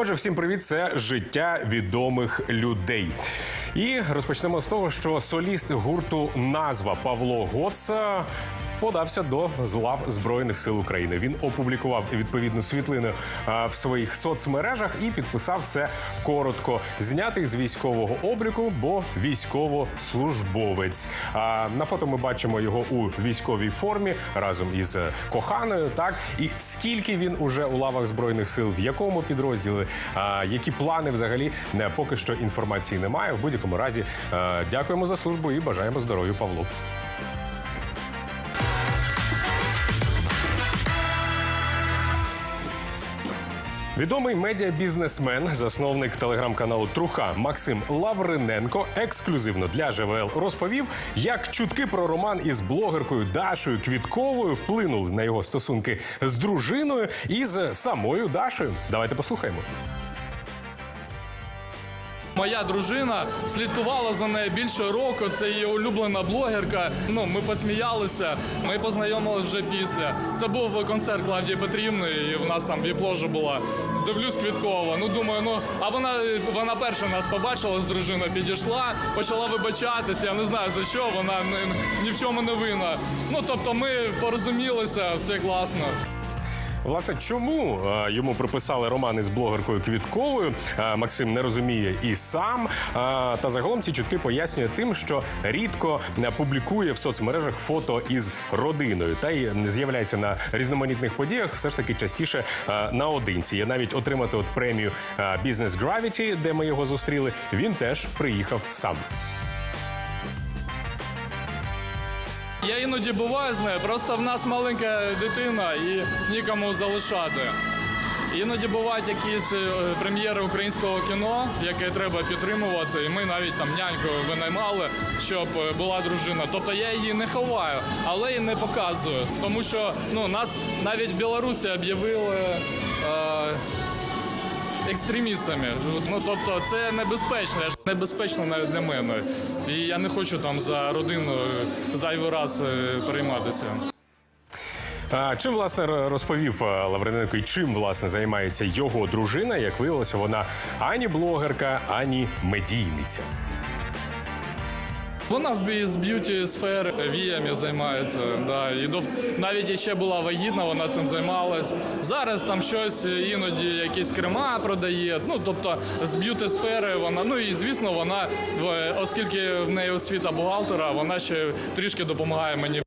Отже, всім привіт! Це життя відомих людей. І розпочнемо з того, що соліст гурту назва Павло Гоца. Подався до злав збройних сил України. Він опублікував відповідну світлину в своїх соцмережах і підписав це коротко. Знятий з військового обліку, бо військовослужбовець. На фото ми бачимо його у військовій формі разом із е, коханою. Так і скільки він уже у лавах збройних сил, в якому підрозділі, які плани взагалі не поки що інформації немає. В будь-якому разі е, дякуємо за службу і бажаємо здоров'я Павлу. Відомий медіабізнесмен, засновник телеграм-каналу Труха Максим Лавриненко ексклюзивно для ЖВЛ розповів, як чутки про роман із блогеркою Дашою Квітковою вплинули на його стосунки з дружиною і з самою Дашою. Давайте послухаємо. Моя дружина слідкувала за нею більше року. Це її улюблена блогерка. Ну ми посміялися. Ми познайомилися вже після. Це був концерт Клавдії Петрівни, і в нас там віп-ложа була. Дивлюсь Квіткова. Ну думаю, ну а вона вона перша нас побачила з дружиною, підійшла, почала вибачатися. Я не знаю за що. Вона ні, ні в чому не винна. Ну тобто, ми порозумілися, все класно. Власне, чому е, йому приписали роман із блогеркою Квітковою? е, Максим не розуміє і сам. Е, та загалом ці чутки пояснює тим, що рідко публікує в соцмережах фото із родиною, та й з'являється на різноманітних подіях, все ж таки частіше наодинці. Я навіть отримати от премію Business Gravity, де ми його зустріли. Він теж приїхав сам. Я іноді буваю з нею, просто в нас маленька дитина і нікому залишати. Іноді бувають якісь е, прем'єри українського кіно, яке треба підтримувати. І ми навіть там няньку винаймали, щоб е, була дружина. Тобто я її не ховаю, але і не показую. Тому що ну, нас навіть в Білорусі об'явили. Е, Екстремістами, ну тобто це небезпечно, небезпечно навіть для мене. І я не хочу там за родину зайвий раз е, перейматися. А, Чим власне розповів е, Лавриненко і чим власне займається його дружина? Як виявилося, вона ані блогерка, ані медійниця. Вона з б'юті сфери віями займається. Да. І до, навіть ще була вагітна, вона цим займалась. Зараз там щось іноді якісь крема продає. Ну тобто з б'юті сфери вона. Ну і звісно, вона в- оскільки в неї освіта бухгалтера, вона ще трішки допомагає мені.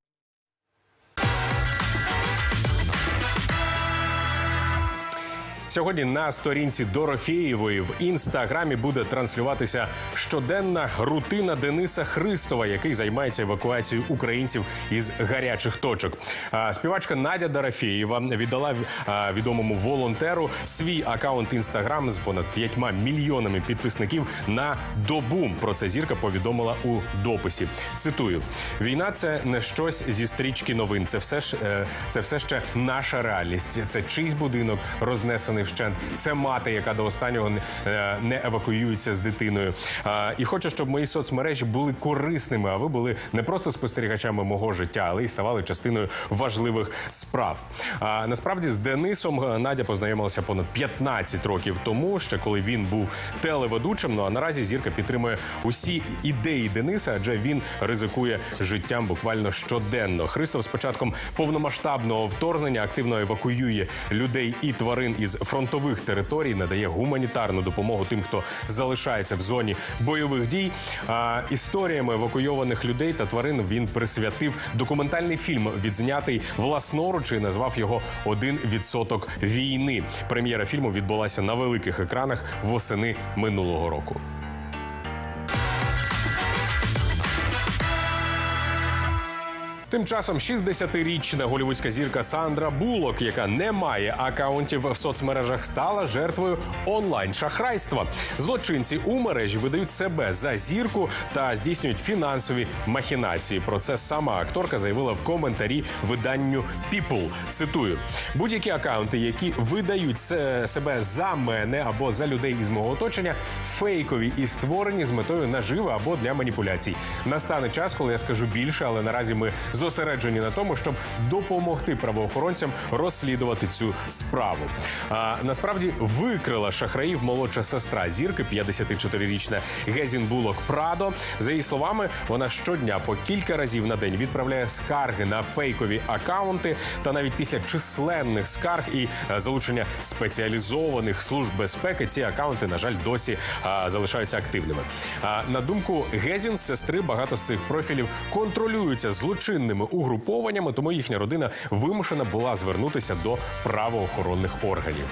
Сьогодні на сторінці Дорофєєвої в інстаграмі буде транслюватися щоденна рутина Дениса Христова, який займається евакуацією українців із гарячих точок. Співачка Надя Дорофєєва віддала відомому волонтеру свій акаунт інстаграм з понад п'ятьма мільйонами підписників на добу. Про це зірка повідомила у дописі. Цитую: війна це не щось зі стрічки новин. Це все ж е, це все ще наша реальність. Це чийсь будинок рознесений вщент. Це мати, яка до останнього не, е, евакуюється з дитиною. І хочу, щоб мої соцмережі були корисними. А ви були не просто спостерігачами мого життя, але й ставали частиною важливих справ. Насправді з Денисом е, Надя познайомилася понад 15 років тому, ще коли він був телеведучим. Ну а наразі зірка підтримує усі ідеї Дениса, адже він ризикує життям буквально щоденно. Христов з початком повномасштабного вторгнення активно евакуює людей і тварин із фронтових територій, надає гуманітарну допомогу тим, хто залишається в зоні бойових дій. А, історіями евакуйованих людей та тварин він присвятив документальний фільм, відзнятий власноруч і назвав його Один відсоток війни. Прем'єра фільму відбулася на великих екранах восени минулого року. Тим часом 60-річна голівудська зірка Сандра Булок, яка не має акаунтів в соцмережах, стала жертвою онлайн-шахрайства. Злочинці у мережі видають себе за зірку та здійснюють фінансові махінації. Про це сама акторка заявила в коментарі виданню People. Цитую: будь-які акаунти, які видають се- себе за мене або за людей із мого оточення, фейкові і створені з метою наживи або для маніпуляцій. Настане час, коли я скажу більше, але наразі ми зосереджені на тому, щоб допомогти правоохоронцям розслідувати цю справу. А, насправді викрила шахраїв молодша сестра зірки, 54-річна Гезін Прадо. За її словами, вона щодня по кілька разів на день відправляє скарги на фейкові акаунти. Та навіть після численних скарг і е, залучення спеціалізованих служб безпеки ці акаунти, на жаль, досі а, залишаються активними. А, на думку Гезін, сестри багато з цих профілів контролюються злочинними угрупованнями, тому їхня родина вимушена була звернутися до правоохоронних органів.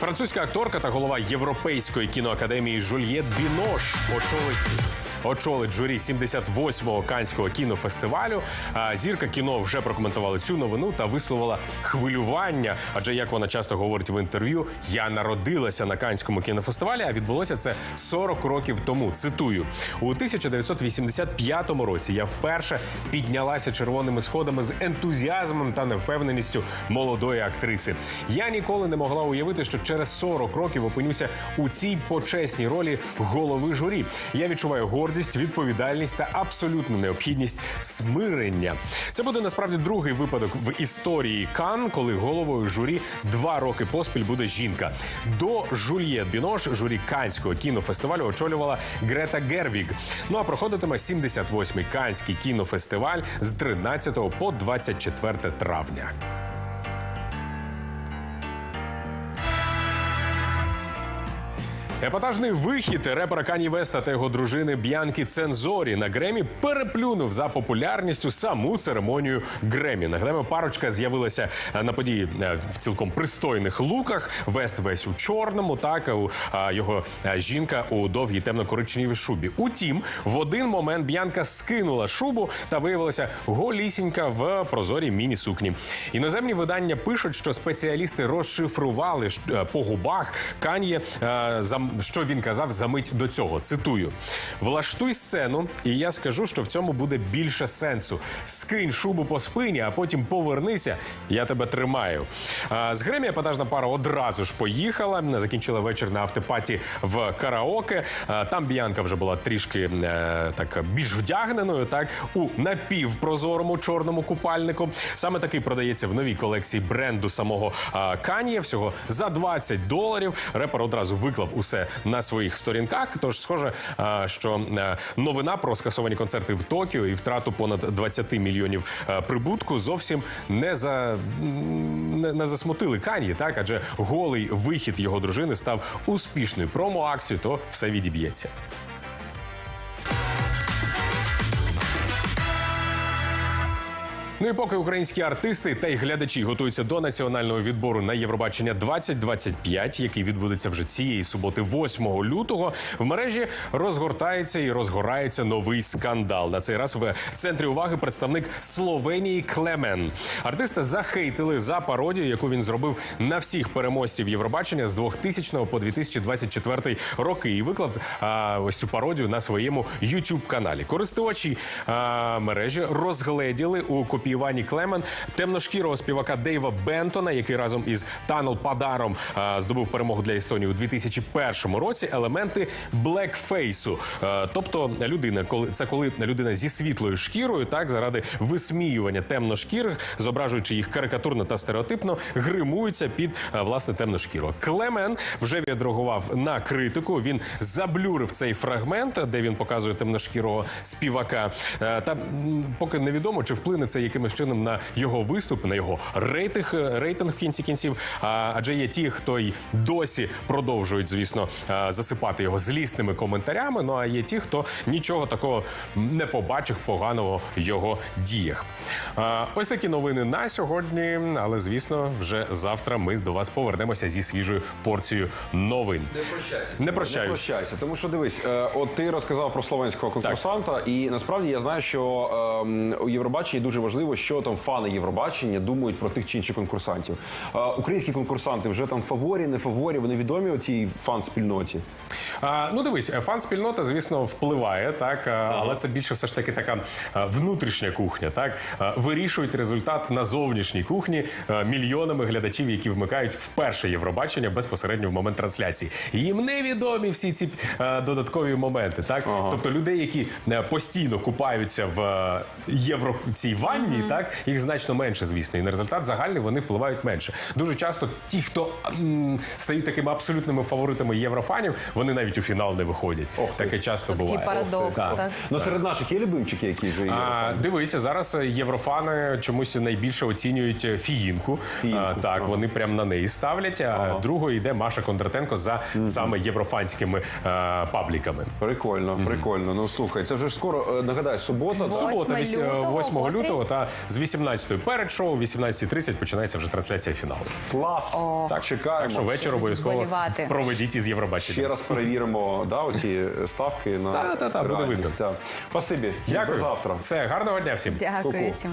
Французька акторка та голова Європейської кіноакадемії Жульєт Бінош очолить. Очолить журі 78-го канського кінофестивалю. Зірка кіно вже прокоментувала цю новину та висловила хвилювання. Адже як вона часто говорить в інтерв'ю, я народилася на канському кінофестивалі, а відбулося це 40 років тому. Цитую у 1985 році. Я вперше піднялася червоними сходами з ентузіазмом та невпевненістю молодої актриси. Я ніколи не могла уявити, що через 40 років опинюся у цій почесній ролі голови журі. Я відчуваю гордість, відповідальність та абсолютну необхідність смирення. Це буде насправді другий випадок в історії Кан, коли головою журі два роки поспіль буде жінка. До Жульєт Бінош журі Канського кінофестивалю очолювала Грета Гервіг. Ну а проходитиме 78-й Канський кінофестиваль з 13 по 24 травня. Епатажний вихід репера Кані Веста та його дружини Б'янкі Цензорі на Гремі переплюнув за популярністю саму церемонію Гремі. Нагадаємо, парочка з'явилася е, на події е, в цілком пристойних луках. Вест весь у чорному, так у його е, жінка у довгій темно-коричневій шубі. Утім, в один момент Б'янка скинула шубу та виявилася голісінька в прозорій міні-сукні. Іноземні видання пишуть, що спеціалісти розшифрували по губах Кан'є за що він казав за мить до цього. Цитую: влаштуй сцену, і я скажу, що в цьому буде більше сенсу. Скинь шубу по спині, а потім повернися. Я тебе тримаю. З Гремі епатажна пара одразу ж поїхала. Закінчила вечір на автопаті в караоке. Там Б'янка вже була трішки е, так більш вдягненою, так у напівпрозорому чорному купальнику. Саме такий продається в новій колекції бренду самого Кан'є. Всього за 20 доларів. Репер одразу виклав усе на своїх сторінках. Тож, схоже, що е, новина про скасовані концерти в Токіо і втрату понад 20 мільйонів е, прибутку зовсім не за не, засмутили Кан'ї, так адже голий вихід його дружини став успішною промо-акцією, то все відіб'ється. Ну і поки українські артисти та й глядачі готуються до національного відбору на Євробачення 2025, який відбудеться вже цієї суботи, 8 лютого, в мережі розгортається і розгорається новий скандал. На цей раз в центрі уваги представник Словенії Клемен. Артиста захейтили за пародію, яку він зробив на всіх переможців Євробачення з 2000 по 2024 роки, і виклав а, ось цю пародію на своєму youtube каналі. Користувачі а, мережі розгледіли у копіюванні Клемен темношкірого співака Дейва Бентона, який разом із Танел Падаром здобув перемогу для Естонії у 2001 році. Елементи блекфейсу. Тобто людина, коли це коли людина зі світлою шкірою, так заради висміювання темношкірих, зображуючи їх карикатурно та стереотипно, гримуються під власне темношкірого. Клемен вже відреагував на критику. Він заблюрив цей фрагмент, де він показує темношкірого співака. Е, Та поки невідомо, чи вплине це якимось чином на його виступ, на його рейтинг, е, рейтинг в кінці кінців. Адже є ті, хто й досі продовжують, звісно, е, засипати його злісними коментарями. Ну а є ті, хто нічого такого не побачив поганого в його діях. Е, Ось такі новини на сьогодні. Але звісно, вже завтра ми до вас повернемося зі свіжою порцією новин. Не прощайся. Не Не прощайся, тому що дивись, е, от ти розказав про словенського конкурсанта, і насправді я знаю, що ем, у Євробаченні дуже важливо, що там фани Євробачення думають про тих чи інших конкурсантів. Українські конкурсанти вже там фаворі, не фаворі, вони відомі у цій фан-спільноті. А, ну дивись, фан-спільнота, звісно, впливає, так, але це більше все ж таки така внутрішня кухня. Так вирішують результат на зовнішній кухні мільйонами глядачів, які вмикають вперше Євробачення безпосередньо в момент трансляції. Їм невідомі всі ці додаткові моменти. Так, тобто людей, які постійно купаються в євро цій ванні, так їх значно менше, звісно, і на результат загальний вони впливають менше. Дуже часто ті, хто м, стають такими абсолютними фаворитами єврофанів, вони навіть у фінал не виходять. Ох, Таке часто Такий буває. парадокс. Так. Так. Ну серед наших є любимчики, які вже є. А, дивися, зараз е, єврофани чомусь найбільше оцінюють е, фіїнку. Фіїнку, А, так, ага. вони прямо на неї ставлять. А другою йде Маша Кондратенко за саме єврофанськими е, пабліками. Прикольно, прикольно. Ну слухай, це вже ж скоро е, нагадаю, субота. да? Субота, 8 вісь- лютого, 8 лютого та з 18 перед шоу, 18.30 починається вже трансляція фіналу. Клас. Так, чекаємо. Так що вечір обов'язково Вболівати. проведіть із Євробачення. Ще раз перевіримо да, оці ставки на Та-та-та, буде реальність. видно. Так. Спасибі. Дякую. До завтра. Все, гарного дня всім. Дякую, Ку-ку.